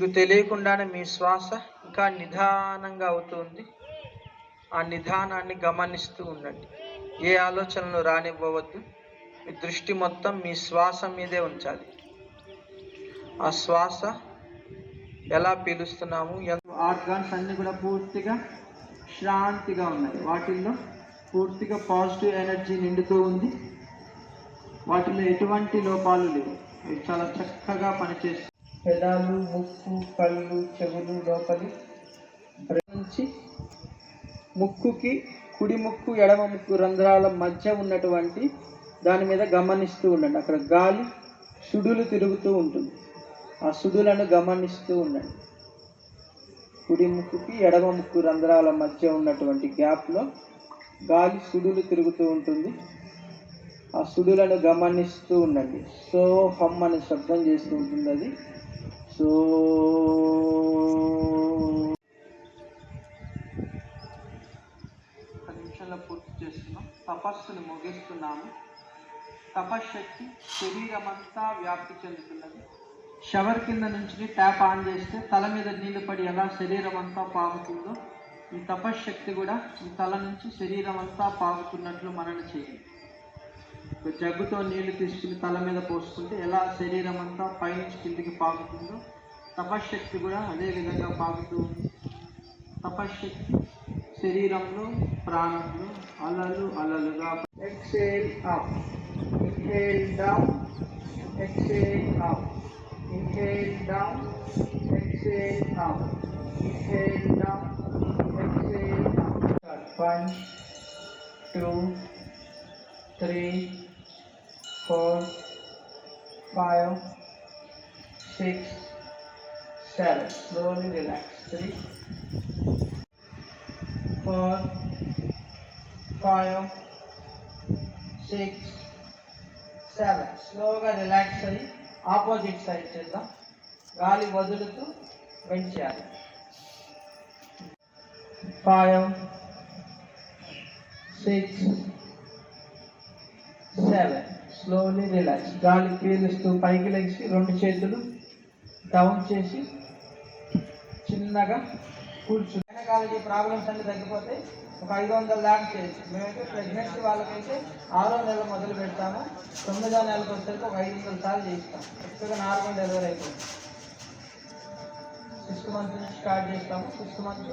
మీకు తెలియకుండానే మీ శ్వాస ఇంకా నిదానంగా అవుతుంది. ఆ నిదానాన్ని గమనిస్తూ ఉండండి. ఏ ఆలోచనలు రానివ్వవద్దు. మీ దృష్టి మొత్తం మీ శ్వాస మీదే ఉంచాలి. ఆ శ్వాస ఎలా పీలుస్తున్నాము? ఆర్గాన్స్ అన్నీ కూడా పూర్తిగా శాంతిగా ఉన్నాయి. వాటిల్లో పూర్తిగా పాజిటివ్ ఎనర్జీ నిండుతూ ఉంది. వాటిలో ఎటువంటి లోపాలు లేవు. చాలా చక్కగా పనిచేస్తుంది పెదాలు ముక్కు కళ్ళు చెవులు లోపలి భ్రమించి ముక్కుకి కుడి ముక్కు ఎడమ ముక్కు రంధ్రాల మధ్య ఉన్నటువంటి దాని మీద గమనిస్తూ ఉండండి. అక్కడ గాలి సుడులు తిరుగుతూ ఉంటుంది. ఆ సుడులను గమనిస్తూ ఉండండి. కుడి ముక్కుకి ఎడమ ముక్కు రంధ్రాల మధ్య ఉన్నటువంటి గ్యాప్లో గాలి సుడులు తిరుగుతూ ఉంటుంది. ఆ సుడులను గమనిస్తూ ఉండండి. సో హమ్ అనే శబ్దం చేస్తూ ఉంటుంది అది. యేసు నిమిషంలో పూర్తి చేస్తున్నాం. తపస్సును ముగిస్తున్నాము. తపశ్శక్తి శరీరం అంతా వ్యాప్తి చెందుతున్నది. షవర్ కింద నుంచి ట్యాప్ ఆన్ చేస్తే తల మీద నీళ్ళు పడి ఎలా శరీరం అంతా పాగుతుందో ఈ తపశ్శక్తి కూడా ఈ తల నుంచి శరీరం అంతా పాగుతున్నట్లు మనన చేయండి. జగ్గుతో నీళ్ళు తీసుకుని తల మీద పోసుకుంటే ఎలా శరీరం అంతా పైనుంచి కిందికి పాకుతుందో తపశ్శక్తి కూడా అదే విధంగా పాకుతూ ఉంది. తపశ్శక్తి శరీరంలో ప్రాణంలో అలలు అలలుగా exhale up inhale down exhale up inhale down exhale up inhale down exhale up 1 2 3 four five six seven slowly relax three four five six seven స్లోగా రిలాక్స్ అయ్యి ఆపోజిట్ సైడ్ చేద్దాం. గాలి వదులుతూ పెంచాలి five six seven slowly relax గాలి పీలుస్తూ పైకి లెగిసి రెండు చేతులు డౌన్ చేసి చిన్నగా కూర్చుని గైనకాలజీ ప్రాబ్లమ్స్ అన్ని తగ్గిపోతే ఒక ఐదు వందల దాకా చేయొచ్చు. మేమైతే ప్రెగ్నెన్సీ వాళ్ళకైతే ఆరో నెల మొదలు పెడతాము. తొమ్మిదో నెలకు వచ్చేసరికి ఒక ఐదు వందల సార్లు చేయిస్తాం. చక్కగా నార్మల్ డెలివరీ అయిపోయింది సిక్స్త్ మంత్ నుంచి స్టార్ట్ చేస్తాము. సిక్స్త్ మంత్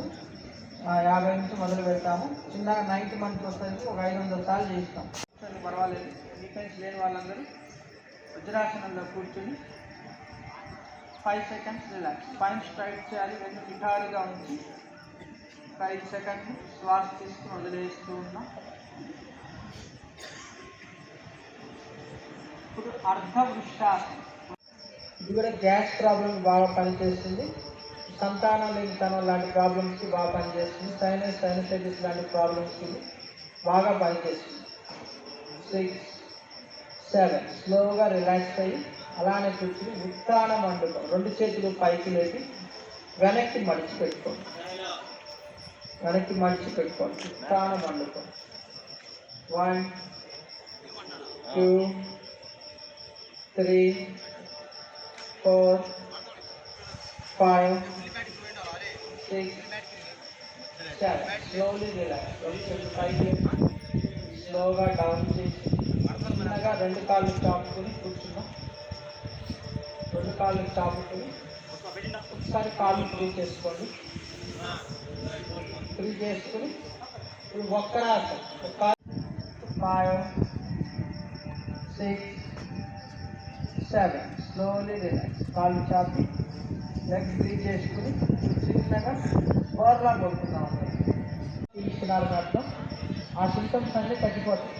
యాభై నుంచి మొదలు పెడతాము. చిన్నగా నైన్త్ మంత్ వచ్చేసరికి ఒక ఐదు వందల సార్లు చేయిస్తాం. పర్వాలేదు. డిఫెన్స్ లేని వాళ్ళందరూ వజ్రాసనంలో కూర్చుని ఫైవ్ సెకండ్స్ రిలాక్స్ పైన స్ట్రైట్ చేయాలి రెండు నిటారుగా ఉంచి ఫైవ్ సెకండ్స్ శ్వాస తీసుకుని వదిలేస్తూ ఉన్నాం. ఇప్పుడు అర్ధ ఇది కూడా గ్యాస్ ప్రాబ్లం బాగా పనిచేస్తుంది. సంతానం లేనితనం లాంటి ప్రాబ్లమ్స్కి బాగా పనిచేస్తుంది. సైనస్ సైనసైటిస్ లాంటి ప్రాబ్లమ్స్కి బాగా పనిచేస్తుంది. సిక్స్ సెవెన్ స్లోగా రిలాక్స్ అయ్యి అలానే కూర్చుని ఉత్తాన మండుకో రెండు చేతులు పైకి లేపి వెనక్కి మడిచి పెట్టుకోండి వెనక్కి మడిచి పెట్టుకోండి ఉత్తాన మండుకం one two three four five six seven slowly relax రెండు చేతులు పైకి లేపి స్లోగా డౌన్ చేసి చిన్నగా రెండు కాళ్ళు చాపుకొని కూర్చున్నాం. రెండు కాళ్ళు చాపుకొని ఒకసారి కాళ్ళు ఫ్రీ చేసుకోండి. ఫ్రీ చేసుకుని ఇప్పుడు ఒక్కరాసం ఒక five six seven slowly relax కాళ్ళు చాపి లెగ్ ఫ్రీ చేసుకుని చిన్నగా బోర్లా కొడుతున్నాం. తీసుకున్నారు అర్థం. ఆ సిమ్టమ్స్ అన్నీ తగ్గిపోతాయి.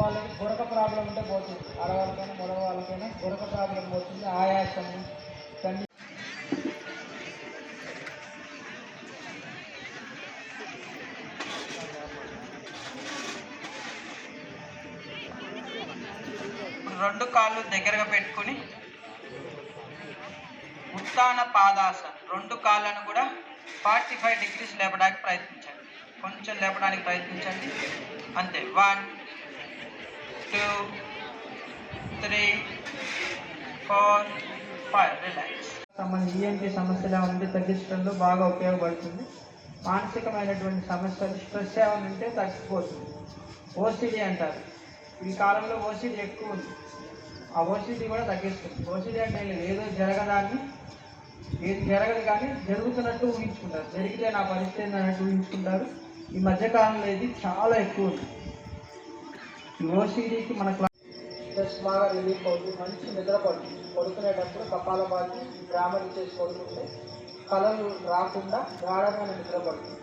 వాళ్ళకి గురక ప్రాబ్లం ఉంటే పోతుంది. ఆడవాళ్ళకైనా వాళ్ళకైనా గురక ప్రాబ్లం పోతుంది. ఆయాసము కన్నీ రెండు కాళ్ళు దగ్గరగా పెట్టుకుని ఉత్తాన పాదాసన రెండు కాళ్ళను కూడా ఫార్టీ ఫైవ్ డిగ్రీస్ లేపడానికి ప్రయత్నించండి. కొంచెం లేపడానికి ప్రయత్నించండి. అంతే. One two three four five Relax. సంబంధించి ఈఎన్టీ సమస్యలు ఉంటే తగ్గించడంలో బాగా ఉపయోగపడుతుంది. మానసికమైనటువంటి సమస్యలు స్ట్రెస్ ఏమైనా ఉంటే తగ్గిపోతుంది. ఓసిడి అంటారు. ఈ కాలంలో ఓసిడి ఎక్కువ ఉంది. ఆ ఓసిడి కూడా తగ్గిస్తుంది. ఓసిడి అంటే లేదు, ఏదో జరగదాన్ని ఏది జరగదు కానీ జరుగుతున్నట్టు ఊహించుకుంటారు. జరిగితే నా పరిస్థితి అన్నట్టు ఊహించుకుంటారు. ఈ మధ్యకాలంలో ఇది చాలా ఎక్కువ ఉంది. యూనివర్సిటీకి మన స్ట్రెస్ బాగా రిలీఫ్ అవుతుంది. మంచి నిద్ర పడుతుంది. పడుకునేటప్పుడు కపాల బాగి గ్రామర్ చేసి పడుకుంటే కళలు రాకుండా గాఢమైన నిద్ర పడుతుంది.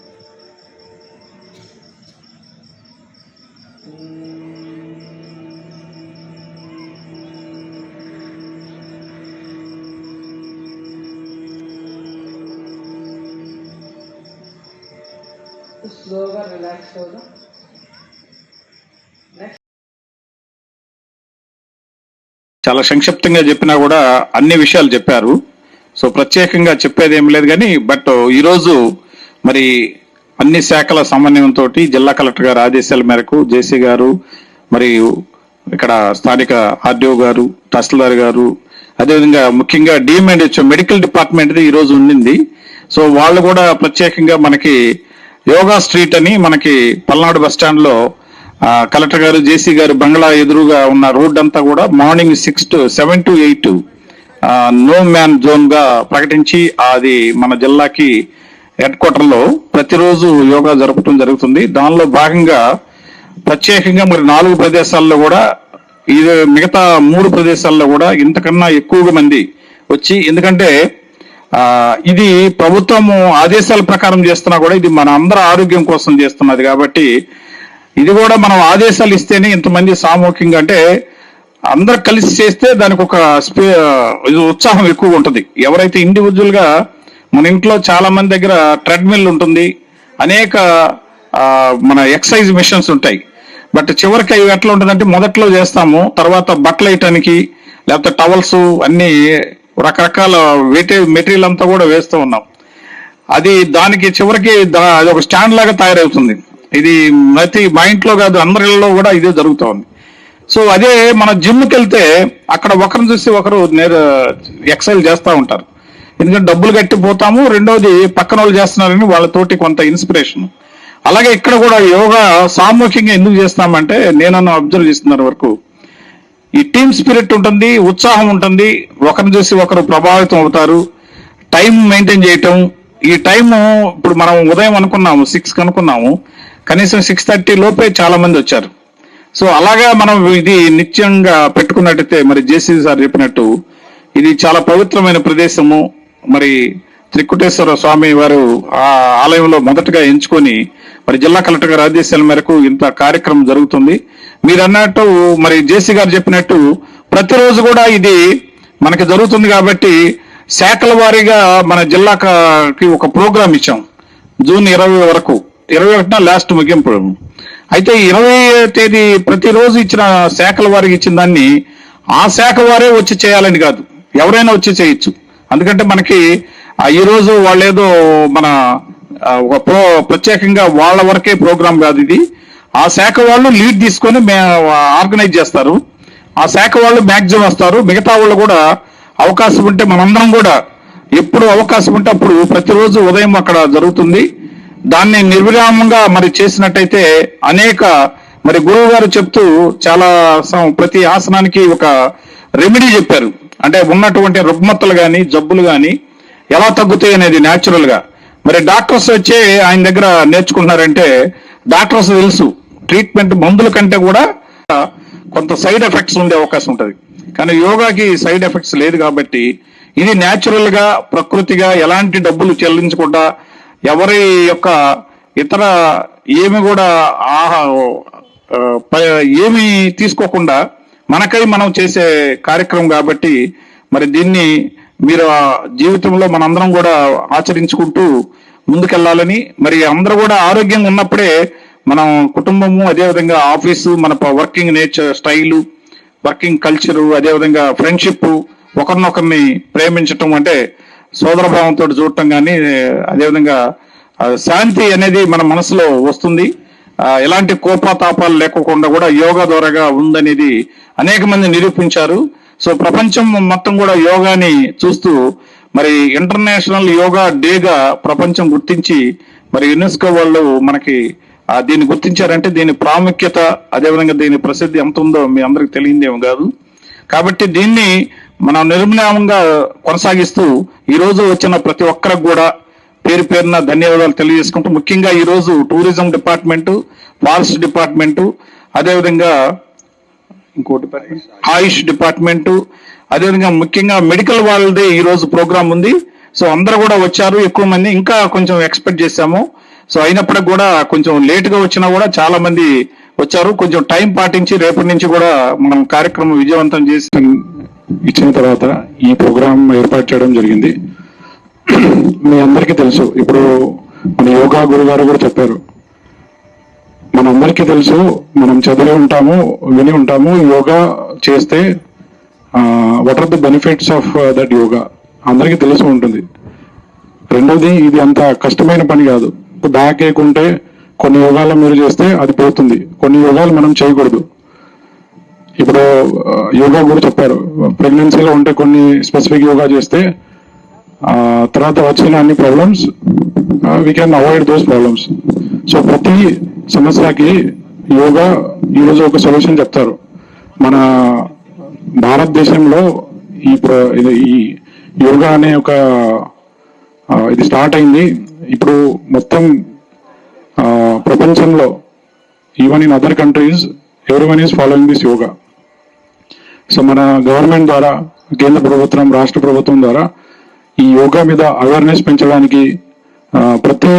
స్లోగా రిలాక్స్ అవుదాం. చాలా సంక్షిప్తంగా చెప్పినా కూడా అన్ని విషయాలు చెప్పారు. సో ప్రత్యేకంగా చెప్పేది ఏం లేదు కానీ బట్ ఈరోజు మరి అన్ని శాఖల సమన్వయంతో జిల్లా కలెక్టర్ గారు ఆదేశాల మేరకు జేసీ గారు మరియు ఇక్కడ స్థానిక ఆర్డీఓ గారు తహసీల్దార్ గారు అదేవిధంగా ముఖ్యంగా డిఎంఎండ్హెచ్ మెడికల్ డిపార్ట్మెంట్ది ఈరోజు ఉండింది. సో వాళ్ళు కూడా ప్రత్యేకంగా మనకి యోగా స్ట్రీట్ అని మనకి పల్నాడు బస్ కలెక్టర్ గారు జేసీ గారు బంగ్లా ఎదురుగా ఉన్న రోడ్ అంతా కూడా morning six to seven to eight no man జోన్గా ప్రకటించి అది మన జిల్లాకి హెడ్ క్వార్టర్లో ప్రతిరోజు యోగా జరపడం జరుగుతుంది. దానిలో భాగంగా ప్రత్యేకంగా మరి నాలుగు ప్రదేశాల్లో కూడా ఇది మిగతా మూడు ప్రదేశాల్లో కూడా ఇంతకన్నా ఎక్కువగా మంది వచ్చి ఎందుకంటే ఇది ప్రభుత్వం ఆదేశాల ప్రకారం చేస్తున్నా కూడా ఇది మన అందరి ఆరోగ్యం కోసం చేస్తున్నది కాబట్టి ఇది కూడా మనం ఆదేశాలు ఇస్తేనే ఇంతమంది సామూహికంగా అంటే అందరు కలిసి చేస్తే దానికి ఒక స్పే ఇది ఉత్సాహం ఎక్కువగా ఉంటుంది. ఎవరైతే ఇండివిజువల్గా మన ఇంట్లో చాలా మంది దగ్గర ట్రెడ్మిల్ ఉంటుంది అనేక మన ఎక్సర్సైజ్ మిషన్స్ ఉంటాయి. బట్ చివరికి అవి ఎట్లా ఉంటుందంటే మొదట్లో చేస్తాము తర్వాత బట్టలు వేయటానికి లేకపోతే టవల్స్ అన్ని రకరకాల వేటే మెటీరియల్ అంతా కూడా వేస్తూ ఉన్నాం. అది దానికి చివరికి దా- అది ఒక స్టాండ్ లాగా తయారవుతుంది. ఇది ప్రతి మా ఇంట్లో కాదు అందరిలో కూడా ఇదే జరుగుతూ ఉంది. సో అదే మన జిమ్కి వెళ్తే అక్కడ ఒకరిని చూసి ఒకరు నేరు ఎక్సైజ్ చేస్తూ ఉంటారు. ఎందుకంటే డబ్బులు కట్టిపోతాము రెండోది పక్కన వాళ్ళు చేస్తున్నారని వాళ్ళతోటి కొంత ఇన్స్పిరేషన్. అలాగే ఇక్కడ కూడా యోగా సామూహికంగా ఎందుకు చేస్తామంటే నేను అబ్జర్వ్ చేస్తున్నారు వరకు. ఈ టీమ్ స్పిరిట్ ఉంటుంది ఉత్సాహం ఉంటుంది ఒకరిని చూసి ఒకరు ప్రభావితం అవుతారు టైం మెయింటైన్ చేయటం. ఈ టైము ఇప్పుడు మనం ఉదయం అనుకున్నాము సిక్స్ అనుకున్నాము. కనీసం సిక్స్ థర్టీ లోపే చాలా మంది వచ్చారు. సో అలాగా మనం ఇది నిత్యంగా పెట్టుకున్నట్టయితే మరి జేసీ సార్ చెప్పినట్టు ఇది చాలా పవిత్రమైన ప్రదేశము. మరి త్రికుటేశ్వర స్వామి వారు ఆ ఆలయంలో మొదటగా ఎంచుకొని మరి జిల్లా కలెక్టర్ గారి ఆదేశాల మేరకు ఇంత కార్యక్రమం జరుగుతుంది. మీరు అన్నట్టు మరి జేసీ గారు చెప్పినట్టు ప్రతిరోజు కూడా ఇది మనకి జరుగుతుంది కాబట్టి శాఖల వారీగా మన జిల్లాకి ఒక ప్రోగ్రాం ఇచ్చాం. జూన్ ఇరవై వరకు. ఇరవై ఒకటిన లాస్ట్ ముగింపు. అయితే ఇరవై తేదీ ప్రతిరోజు ఇచ్చిన శాఖల వారికి ఇచ్చిన దాన్ని ఆ శాఖ వారే వచ్చి చేయాలని కాదు. ఎవరైనా వచ్చి చేయొచ్చు. ఎందుకంటే మనకి ఈరోజు వాళ్ళేదో మన ఒక ప్రో ప్రత్యేకంగా వాళ్ళ వరకే ప్రోగ్రామ్ కాదు ఇది. ఆ శాఖ వాళ్ళు లీడ్ తీసుకొని ఆర్గనైజ్ చేస్తారు. ఆ శాఖ వాళ్ళు మ్యాక్సిమం వస్తారు. మిగతా వాళ్ళు కూడా అవకాశం ఉంటే మనందరం కూడా ఎప్పుడు అవకాశం ఉంటే అప్పుడు ప్రతిరోజు ఉదయం అక్కడ జరుగుతుంది. దాన్ని నిర్విరామంగా మరి చేసినట్టయితే అనేక మరి గురువు గారు చెప్తూ చాలా సం- ప్రతి ఆసనానికి ఒక రెమెడీ చెప్పారు. అంటే ఉన్నటువంటి రుగ్మతలు కానీ జబ్బులు కానీ ఎలా తగ్గుతాయి అనేది న్యాచురల్గా మరి డాక్టర్స్ వచ్చి ఆయన దగ్గర నేర్చుకుంటున్నారంటే డాక్టర్స్ తెలుసు ట్రీట్మెంట్ మందుల కంటే కూడా కొంత సైడ్ ఎఫెక్ట్స్ ఉండే అవకాశం ఉంటుంది. కానీ యోగాకి సైడ్ ఎఫెక్ట్స్ లేదు కాబట్టి ఇది న్యాచురల్గా ప్రకృతిగా ఎలాంటి డబ్బులు చెల్లించకుండా ఎవరి యొక్క ఇతర ఏమి కూడా ఆహా ప- ఏమి తీసుకోకుండా మనకై మనం చేసే కార్యక్రమం కాబట్టి మరి దీన్ని మీరు జీవితంలో మనందరం కూడా ఆచరించుకుంటూ ముందుకెళ్ళాలని మరి అందరూ కూడా ఆరోగ్యంగా ఉన్నప్పుడే మనం కుటుంబము అదేవిధంగా ఆఫీసు మన working nature style working culture అదేవిధంగా ఫ్రెండ్షిప్ ఒకరినొకరిని ప్రేమించటం అంటే సోదరభావంతో చూడటం కానీ అదేవిధంగా శాంతి అనేది మన మనసులో వస్తుంది. ఎలాంటి కోపతాపాలు లేకుండా కూడా యోగా ద్వారాగా ఉందనేది అనేక మంది నిరూపించారు. సో ప్రపంచం మొత్తం కూడా యోగాని చూస్తూ మరి ఇంటర్నేషనల్ యోగా డేగా ప్రపంచం గుర్తించి మరి యునెస్కో వాళ్ళు మనకి దీన్ని గుర్తించారంటే దీని ప్రాముఖ్యత అదేవిధంగా దీని ప్రసిద్ధి ఎంత ఉందో మీ అందరికి తెలియందేమో కాదు. కాబట్టి దీన్ని మనం నిర్మలంగా కొనసాగిస్తూ ఈరోజు వచ్చిన ప్రతి ఒక్కరికి కూడా పేరు పేరున ధన్యవాదాలు తెలియజేసుకుంటూ ముఖ్యంగా ఈరోజు టూరిజం డిపార్ట్మెంటు ఫారెస్ట్ డిపార్ట్మెంటు అదేవిధంగా ఇంకోటి ఆయుష్ డిపార్ట్మెంటు అదేవిధంగా ముఖ్యంగా మెడికల్ వాళ్ళది ఈరోజు ప్రోగ్రాం ప్రోగ్రామ్ ఉంది. సో అందరూ కూడా వచ్చారు ఎక్కువ మంది ఇంకా కొంచెం ఎక్స్పెక్ట్ చేశాము. సో అయినప్పటికి కూడా కొంచెం లేటుగా వచ్చినా కూడా చాలా మంది వచ్చారు. కొంచెం టైం పాటించి రేపటి నుంచి కూడా మనం కార్యక్రమం విజయవంతం చేసి ఇచ్చిన తర్వాత ఈ ప్రోగ్రాం ఏర్పాటు చేయడం జరిగింది. మీ అందరికీ తెలుసు ఇప్పుడు మన యోగా గురుగారు కూడా చెప్పారు. మనందరికీ తెలుసు మనం చదివి ఉంటాము విని ఉంటాము యోగా చేస్తే what are the benefits of that yoga? అందరికీ తెలిసి ఉంటుంది. రెండోది ఇది అంత కష్టమైన పని కాదు. బ్యాక్ వేయకుంటే కొన్ని యోగాలు మీరు చేస్తే అది పోతుంది. కొన్ని యోగాలు మనం చేయకూడదు. ఇప్పుడు యోగా కూడా చెప్పారు. ప్రెగ్నెన్సీలో ఉంటే కొన్ని స్పెసిఫిక్ యోగా చేస్తే తర్వాత వచ్చిన అన్ని problems we can avoid those problems so ప్రతి సమస్యకి యోగా ఈరోజు ఒక సొల్యూషన్ చెప్తారు. మన భారతదేశంలో ఈ ఇది ఈ యోగా అనే ఒక ఇది స్టార్ట్ అయింది. ఇప్పుడు మొత్తం ప్రపంచంలో even in other countries everyone is following this yoga. So మన గవర్నమెంట్ ద్వారా కేంద్ర ప్రభుత్వం రాష్ట్ర ప్రభుత్వం ద్వారా ఈ యోగా మీద అవేర్నెస్ పెంచడానికి ప్రతి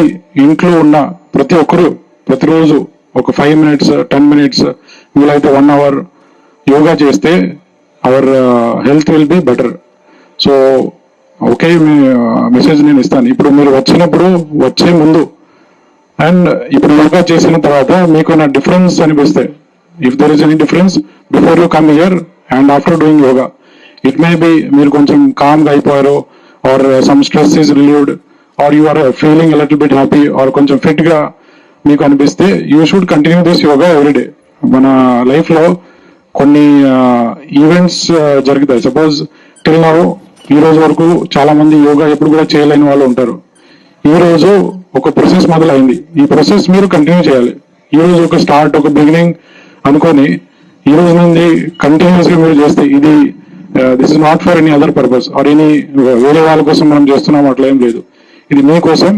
ఇంట్లో ఉన్న ప్రతి ఒక్కరు ప్రతిరోజు ఒక ఫైవ్ మినిట్స్ టెన్ మినిట్స్ వీలైతే వన్ అవర్ యోగా చేస్తే our health will be better so okay message నేను ఇస్తాను. ఇప్పుడు మీరు వచ్చినప్పుడు వచ్చే ముందు అండ్ ఇప్పుడు యోగా చేసిన తర్వాత మీకు నా డిఫరెన్స్ అనిపిస్తే if there is any difference before you come here and after doing yoga it may be మీరు కొంచెం కామ్గా అయిపోయారు or some stress is relieved or you are feeling little bit happy or కొంచెం ఫిట్గా మీకు అనిపిస్తే you should continue this yoga every day మన లైఫ్లో కొన్ని ఈవెంట్స్ జరుగుతాయి. సపోజ్ టిల్ నౌ ఈ రోజు వరకు చాలా మంది యోగా ఎప్పుడు కూడా చేయలేని వాళ్ళు ఉంటారు. ఈ రోజు ఒక ప్రాసెస్ మొదలైంది. ఈ ప్రాసెస్ మీరు కంటిన్యూ చేయాలి. ఈ రోజు ఒక స్టార్ట్ ఒక బిగినింగ్ అనుకొని ఈ రోజు నుండి కంటిన్యూస్గా మీరు చేస్తే ఇది this is not for any other purpose or any వేరే వాళ్ళ కోసం మనం చేస్తున్నాం అట్లా ఏం లేదు. ఇది మీకోసం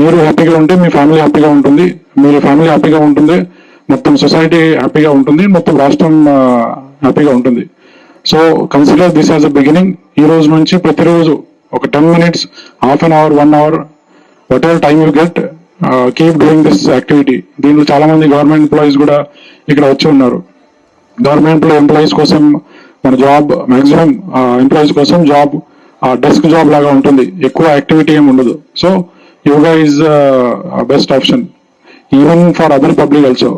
మీరు హ్యాపీగా ఉంటే మీ ఫ్యామిలీ హ్యాపీగా ఉంటుంది మీరు ఫ్యామిలీ హ్యాపీగా ఉంటుంది మొత్తం సొసైటీ హ్యాపీగా ఉంటుంది మొత్తం రాష్ట్రం హ్యాపీగా ఉంటుంది. So consider this as a beginning ఈ రోజు నుంచి ప్రతిరోజు ఒక ten minutes half an hour one hour whatever time you get keep doing this activity దీంట్లో చాలా మంది గవర్నమెంట్ ఎంప్లాయీస్ కూడా ఇక్కడ వచ్చి ఉన్నారు. గవర్నమెంట్ ఎంప్లాయీస్ కోసం మన జాబ్ మ్యాక్సిమం ఎంప్లాయీస్ కోసం జాబ్ డెస్క్ జాబ్ లాగా ఉంటుంది. ఎక్కువ యాక్టివిటీ ఏమి ఉండదు. So yoga is best option even for other public also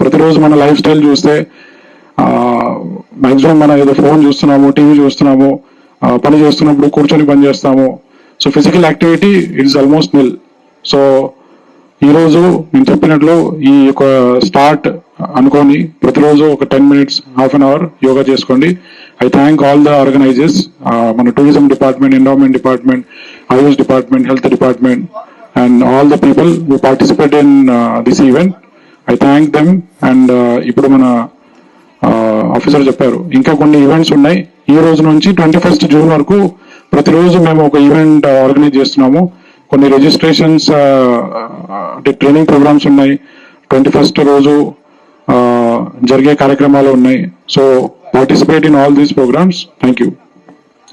ప్రతిరోజు మన లైఫ్ స్టైల్ చూస్తే మ్యాక్సిమం మన ఏదో ఫోన్ చూస్తున్నాము టీవీ చూస్తున్నాము పని చేస్తున్నప్పుడు కూర్చొని పని చేస్తాము. So physical activity it's almost nil so ఈరోజు నేను చెప్పినట్లు ఈ యొక్క స్టార్ట్ అనుకొని ప్రతిరోజు ఒక ten minutes half an hour yoga చేసుకోండి. I thank all the organisers మన tourism department endowment department Ayush department health department and all the people who participate in this event. I thank them and ఇప్పుడు మన officer చెప్పారు. ఇంకా కొన్ని events ఉన్నాయి. ఈ రోజు నుంచి ట్వంటీ ఫస్ట్ జూన్ వరకు ప్రతిరోజు మేము ఒక ఈవెంట్ ఆర్గనైజ్ చేస్తున్నాము. కొన్ని రిజిస్ట్రేషన్స్ అంటే ట్రైనింగ్ ప్రోగ్రామ్స్ ఉన్నాయి. ట్వంటీ ఫస్ట్ రోజు జరిగే కార్యక్రమాలు ఉన్నాయి. So participate in all these programmes thank you